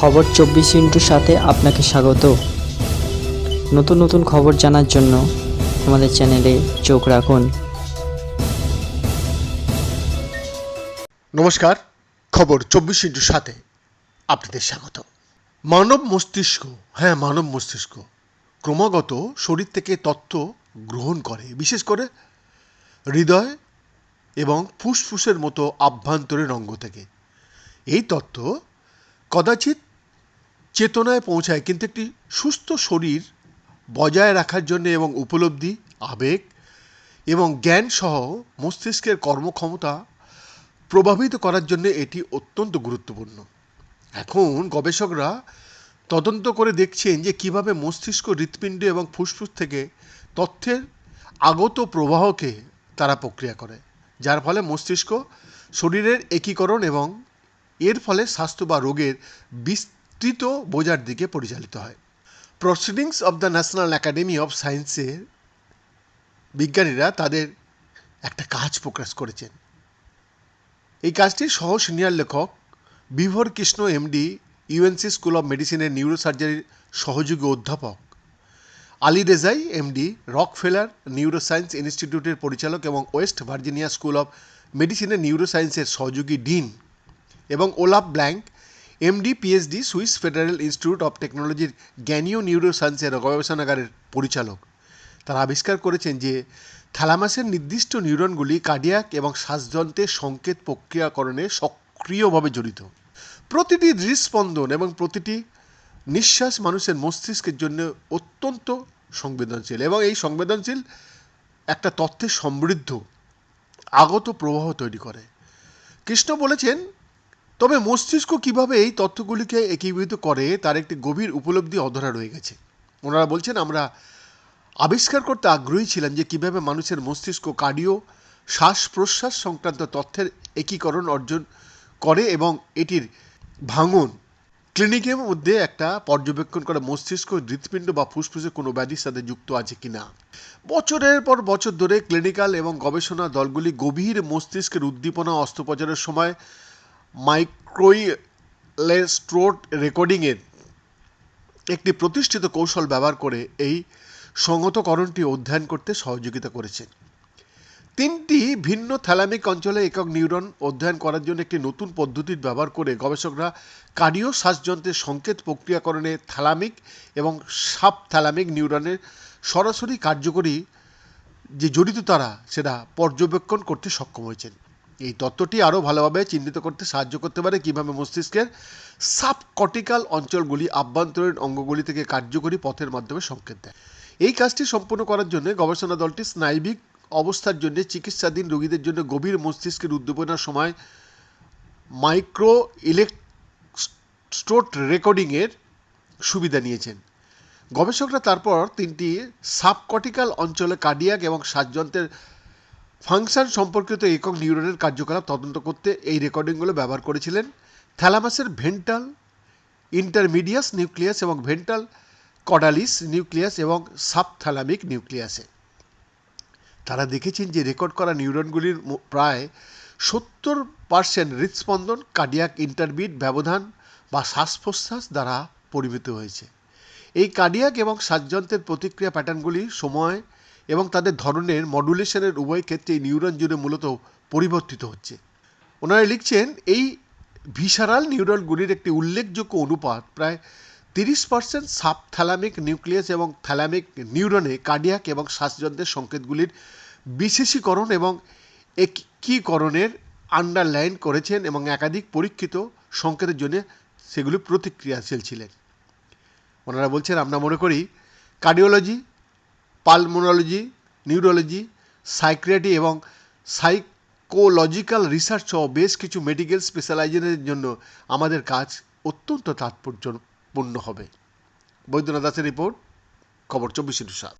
খবর চব্বিশ ইন্টুর সাথে আপনাকে স্বাগত। নতুন নতুন খবর জানার জন্য আমাদের চ্যানেলে চোখ রাখুন। নমস্কার, খবর চব্বিশ ইন্টুর সাথে আপনাদের স্বাগত। মানব মস্তিষ্ক হ্যাঁ মানব মস্তিষ্ক, ক্রমাগত শরীর থেকে তথ্য গ্রহণ করে, বিশেষ করে হৃদয় এবং ফুসফুসের মতো আভ্যন্তরীণ অঙ্গ থেকে। এই তথ্য কদাচিৎ চেতনায় পৌঁছায়, কিন্তু একটি সুস্থ শরীর বজায় রাখার জন্য এবং উপলব্ধি, আবেগ এবং জ্ঞান সহ মস্তিষ্কের কর্মক্ষমতা প্রভাবিত করার জন্য এটি অত্যন্ত গুরুত্বপূর্ণ। এখন গবেষকরা তদন্ত করে দেখছেন যে কীভাবে মস্তিষ্ক হৃৎপিণ্ড এবং ফুসফুস থেকে তথ্যের আগত প্রবাহকে তারা প্রক্রিয়া করে, যার ফলে মস্তিষ্ক শরীরের একীকরণ এবং এর ফলে স্বাস্থ্য বা রোগের বিস্তৃত বোঝার দিকে পরিচালিত হয়। Proceedings of the National Academy of সায়েন্সের বিজ্ঞানীরা তাদের একটা কাজ প্রকাশ করেছেন। এই কাজটির সহ সিনিয়র লেখক Vibhor Krishna MD UNC school of মেডিসিনের নিউরোসার্জারির সহযোগী অধ্যাপক। Ali Rezai MD Rockefeller neuroscience ইনস্টিটিউটের পরিচালক এবং ওয়েস্ট ভার্জিনিয়া স্কুল অফ মেডিসিনের নিউরোসায়েন্সের সহযোগী ডিন এবং Olaf Blanke MD PhD Swiss Federal Institute of টেকনোলজির জ্ঞানীয় নিউরোসায়েন্সের গবেষণাগারের পরিচালক। তারা আবিষ্কার করেছেন যে থ্যালামাসের নির্দিষ্ট নিউরনগুলি কার্ডিয়াক এবং শ্বাসযন্ত্রের সংকেত প্রক্রিয়াকরণে সক্রিয়ভাবে জড়িত। প্রতিটি হৃদস্পন্দন এবং প্রতিটি নিঃশ্বাস মানুষের মস্তিষ্কের জন্য অত্যন্ত সংবেদনশীল এবং এই সংবেদনশীল একটা তথ্যের সমৃদ্ধ আগত প্রবাহ তৈরি করে। কৃষ্ণ বলেছেন তবে মস্তিষ্ক কীভাবে এই তথ্যগুলিকে একীভূত করে তার একটি গভীর উপলব্ধি অধরা রয়ে গেছে। ওনারা বলছেন, আমরা আবিষ্কার করতে আগ্রহী ছিলাম যে কীভাবে মানুষের মস্তিষ্ক কার্ডিও শ্বাস প্রশ্বাস সংক্রান্ত তথ্যের একীকরণ অর্জন করে এবং এটির ভাঙন। ক্লিনিকের মধ্যে একটা পর্যবেক্ষণ করে মস্তিষ্ক, হৃৎপিণ্ড বা ফুসফুসে কোনো ব্যাধির সাথে যুক্ত আছে কিনা। বছরের পর বছর ধরে ক্লিনিক্যাল এবং গবেষণা দলগুলি গভীর মস্তিষ্কের উদ্দীপনা অস্ত্রোপচারের সময় মাইক্রোইলেস্ট্রোড রেকর্ডিংয়ের একটি প্রতিষ্ঠিত কৌশল ব্যবহার করে এই সংহতকরণটি অধ্যয়ন করতে সহযোগিতা করেছে। তিনটি ভিন্ন থ্যালামিক অঞ্চলে একক নিউরন অধ্যয়ন করার জন্য একটি নতুন পদ্ধতির ব্যবহার করে গবেষকরা কার্ডিও শ্বাসযন্ত্রের সংকেত প্রক্রিয়াকরণে থ্যালামিক এবং সাব থ্যালামিক নিউরনের সরাসরি কার্যকরী যে জড়িত তারা, সেটা পর্যবেক্ষণ করতে সক্ষম হয়েছেন। এই তত্ত্বটি আরও ভালোভাবে চিহ্নিত করতে সাহায্য করতে পারে কীভাবে মস্তিষ্কের সাবকর্টিক্যাল অঞ্চলগুলি আভ্যন্তরীণ অঙ্গগুলি থেকে কার্যকরী পথের মাধ্যমে সংকেত দেয়। এই কাজটি সম্পূর্ণ করার জন্য গবেষণা দলটি স্নায়বিক অবস্থার জন্য চিকিৎসাধীন রোগীদের জন্য গভীর মস্তিষ্কের উদ্দীপনার সময় মাইক্রো ইলেকট্রোড রেকর্ডিংয়ের সুবিধা নিয়েছেন। গবেষকরা তারপর তিনটি সাবকর্টিক্যাল অঞ্চলে কার্ডিয়াক এবং শ্বাসযন্ত্রের ফাংশন সম্পর্কিত একক নিউরনের কার্যকলাপ তদন্ত করতে এই রেকর্ডিংগুলো ব্যবহার করেছিলেন থ্যালামাসের ভেন্টাল, ইন্টারমিডিয়াস নিউক্লিয়াস এবং ভেন্টাল, কডালিস নিউক্লিয়াস এবং সাবথ্যালামিক নিউক্লিয়াসে। তারা দেখেছেন যে রেকর্ড করা নিউরনগুলির প্রায় সত্তর পার্সেন্ট হৃদস্পন্দন কার্ডিয়াক ইন্টারবিট ব্যবধান বা শ্বাস প্রশ্বাস দ্বারা পরিমিত হয়েছে। এই কার্ডিয়াক এবং শ্বাসযন্ত্রের প্রতিক্রিয়া প্যাটার্নগুলি সময় এবং তাদের ধরনের মডুলেশনের উভয় ক্ষেত্রেই নিউরন জুড়ে মূলত পরিবর্তিত হচ্ছে। ওনারা লিখছেন, এই ভিসারাল নিউরনগুলির একটি উল্লেখযোগ্য অনুপাত প্রায় তিরিশ পার্সেন্ট সাবথ্যালামিক নিউক্লিয়াস এবং থ্যালামিক নিউরনে কার্ডিয়াক এবং শ্বাসযন্ত্রের সংকেতগুলির বিশেষীকরণ এবং একীকরণের আন্ডারলাইন করেছেন এবং একাধিক পরীক্ষিত সংকেতের জন্য সেগুলি প্রতিক্রিয়াশীল ছিলেন। ওনারা বলছেন, আমরা মনে করি কার্ডিওলজি পালমোনোলজি নিউরোলজি সাইক্রিয়াটি এবং সাইকোলজিক্যাল রিসার্চ সহ বেশ কিছু মেডিকেল স্পেশালাইজেশনের জন্য আমাদের কাজ অত্যন্ত তাৎপর্যপূর্ণ হবে। বৈদ্যনাথ দাসের রিপোর্ট খবর চব্বিশ সাত